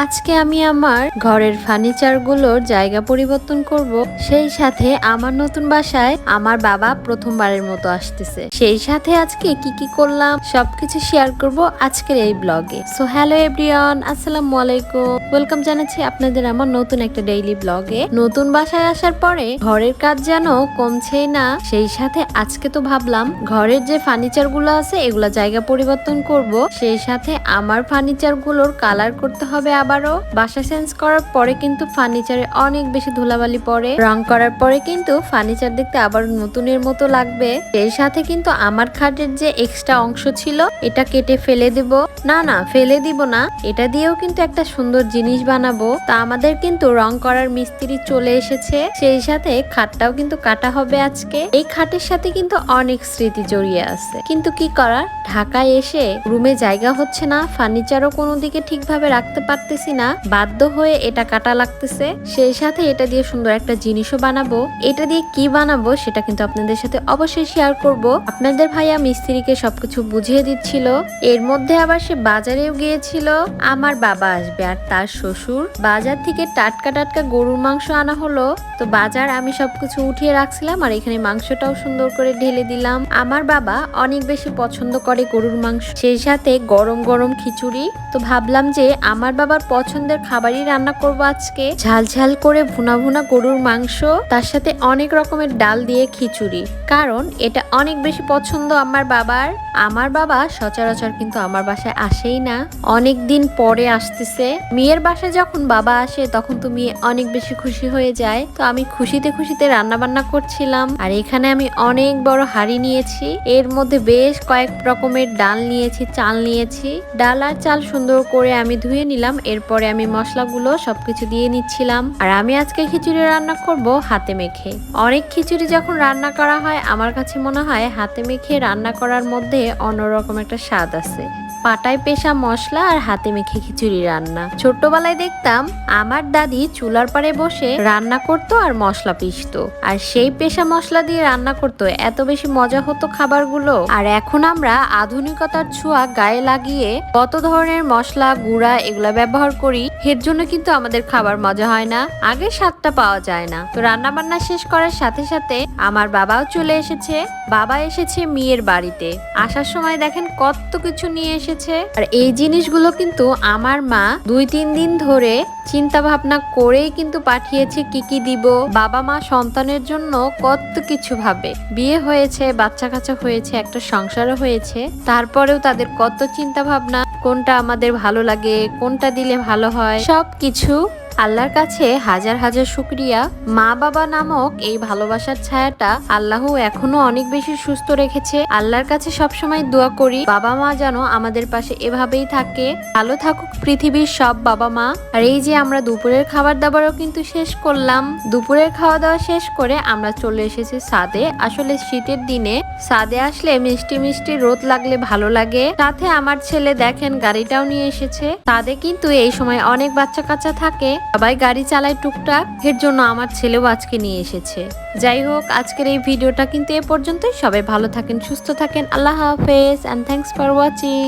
আজকে আমি আমার ঘরের ফার্নিচারগুলোর জায়গা পরিবর্তন করব। সেই সাথে আমার নতুন বাসায় আমার বাবা প্রথমবারের মতো আসতেছে। সেই সাথে আজকে কি কি করলাম সবকিছু শেয়ার করব আজকের এই ব্লগে। সো হ্যালো এভরিওয়ান আসসালামু আলাইকুম। ওয়েলকাম জানাচ্ছি আপনাদের আমার নতুন একটা ডেইলি ব্লগে। নতুন বাসায় আসার পরে ঘরের কাজ যেন কমছেই না, সেই সাথে আজকে তো ভাবলাম ঘরের যে ফার্নিচারগুলো আছে, এগুলা জায়গা পরিবর্তন করব। সেই সাথে আমার ফার্নিচারগুলোর কালার করতে হবে আবারও বাসা চেঞ্জ করার পরে কিন্তু ফার্নিচারে অনেক বেশি ধুলাবালি পড়ে। রং করার পরে কিন্তু ফার্নিচার দেখতে আবার নতুনের মতো লাগবে। এর সাথে কিন্তু আমার খাটের যে এক্সট্রা অংশ ছিল, এটা কেটে ফেলে দেব। না না, ফেলে দিব না। এটা দিয়েও কিন্তু একটা সুন্দর জিনিস বানাবো। তা আমাদের কিন্তু রং করার মিস্ত্রি চলে এসেছে। সেই সাথে খাটটাও কিন্তু কাটা হবে আজকে। এই খাটের সাথে কিন্তু অনেক স্মৃতি জড়িয়ে আছে। কিন্তু কি করার? ঢাকায় এসে রুমে জায়গা হচ্ছে না। ফার্নিচারও কোনো দিকে ঠিকভাবে রাখতে পারতেছি না, বাধ্য হয়ে এটা কাটা লাগতেছে। সেই সাথে এটা দিয়ে সুন্দর একটা জিনিসও বানাবো। এটা দিয়ে কি বানাবো সেটা কিন্তু আপনাদের সাথে অবশ্যই শেয়ার করব। আপনাদের ভাইয়া মিস্ত্রিকে সবকিছু বুঝিয়ে দিচ্ছিল। এর মধ্যে আবার সে বাজারেও গিয়েছিল। আমার বাবা আসবে আর তার শ্বশুর। বাজার থেকে টাটকা টাটকা গরুর মাংস আনা হলো। তো বাজার আমি সবকিছু উঠিয়ে রাখছিলাম আর এখানে মাংসটাও সুন্দর করে ঢেলে দিলাম। আমার বাবা অনেক বেশি পছন্দ করে গরুর মাংস। সেই সাথে গরম গরম খিচুড়ি। তো ভাবলাম যে আমার বাবার পছন্দের খাবারই রান্না করব আজকে। ঝাল ঝাল করে ভুনা ভুনা গরুর মাংস, তার সাথে অনেক রকমের ডাল দিয়ে খিচুড়ি। কারণ এটা অনেক বেশি পছন্দ আমার বাবার। আমার বাবা সচরাচর কিন্তু আমার বাসায় আসেই না। অনেক দিন পরে আসতেছে। মেয়ের বাসায় যখন বাবা আসে, তখন তো মেয়ে অনেক বেশি খুশি হয়ে যায়। তো আমি খুশিতে খুশিতে রান্না বান্না করছিলাম। আর এখানে আমি অনেক বড় হাড়ি নিয়েছি। এর মধ্যে বেশ কয়েক রকমের ডাল নিয়েছি, চাল নিয়েছি। ডাল আর চাল সুন্দর করে আমি ধুয়ে নিলাম। এরপরে আমি মশলাগুলো সবকিছু দিয়ে নিচ্ছিলাম। আর আমি আজকে খিচুড়ি রান্না করব হাতে মেখে। অনেক খিচুড়ি যখন রান্না করা হয়, আমার কাছে মনে হয় হাতে মেখে রান্না করার মধ্যে অন্যরকম একটা স্বাদ আছে। পাটায় পেশা মশলা আর হাতে মেখে খিচুড়ি রান্না। ছোট্টবেলায় দেখতাম, আমার দাদি চুলার পাড়ে বসে রান্না করতো আর মশলা পিষতো। আর সেই পেশা মশলা দিয়ে রান্না করতো, এত বেশি মজা হতো খাবারগুলো। আর এখন আমরা আধুনিকতার ছোঁয়া গায়ে লাগিয়ে কত ধরনের মশলা, গুঁড়া এগুলা ব্যবহার করি এর জন্য কিন্তু আমাদের খাবার মজা হয় না। আগে স্বাদটা পাওয়া যায় না। তো রান্না বান্না শেষ করার সাথে সাথে আমার বাবাও চলে এসেছে। বাবা এসেছে মেয়ের বাড়িতে। আসার সময় দেখেন কত কিছু নিয়ে এসেছে। আর এই জিনিসগুলো কিন্তু আমার মা দুই তিন দিন ধরে চিন্তা ভাবনা করেই কিন্তু পাঠিয়েছে কি কি দিব। বাবা মা সন্তানের জন্য কত কিছু ভাবে। বিয়ে হয়েছে, বাচ্চা কাচ্চা হয়েছে, একটা সংসারও হয়েছে। তারপরেও তাদের কত চিন্তা ভাবনা কোনটা আমাদের ভালো লাগে, কোনটা দিলে ভালো হয় সব কিছু আল্লাহর কাছে হাজার হাজার শুক্রিয়া। মা বাবা নামক এই ভালোবাসার ছায়াটা আল্লাহ এখনও অনেক বেশি সুস্থ রেখেছে। আল্লাহর কাছে সবসময় দোয়া করি, বাবা মা যেন আমাদের পাশে এভাবেই থাকে। ভালো থাকুক পৃথিবীর সব বাবা মা। আর এই যে আমরা দুপুরের খাবার দাবারও কিন্তু শেষ করলাম। দুপুরের খাওয়া দাওয়া শেষ করে আমরা চলে এসেছি সাদে। আসলে শীতের দিনে সাদে আসলে মিষ্টি মিষ্টি রোদ লাগলে ভালো লাগে। সাথে আমার ছেলে দেখেন, গাড়িটাও নিয়ে এসেছে। সাদে কিন্তু এই সময় অনেক বাচ্চা কাচ্চা থাকে। সবাই গাড়ি চালায় টুকটাক, এর জন্য আমার ছেলেও আজকে নিয়ে এসেছে। যাই হোক, আজকের এই ভিডিওটা কিন্তু এ পর্যন্তই। সবাই ভালো থাকেন, সুস্থ থাকেন। আল্লাহ হাফেজ অ্যান্ড থ্যাংকস ফর ওয়াচিং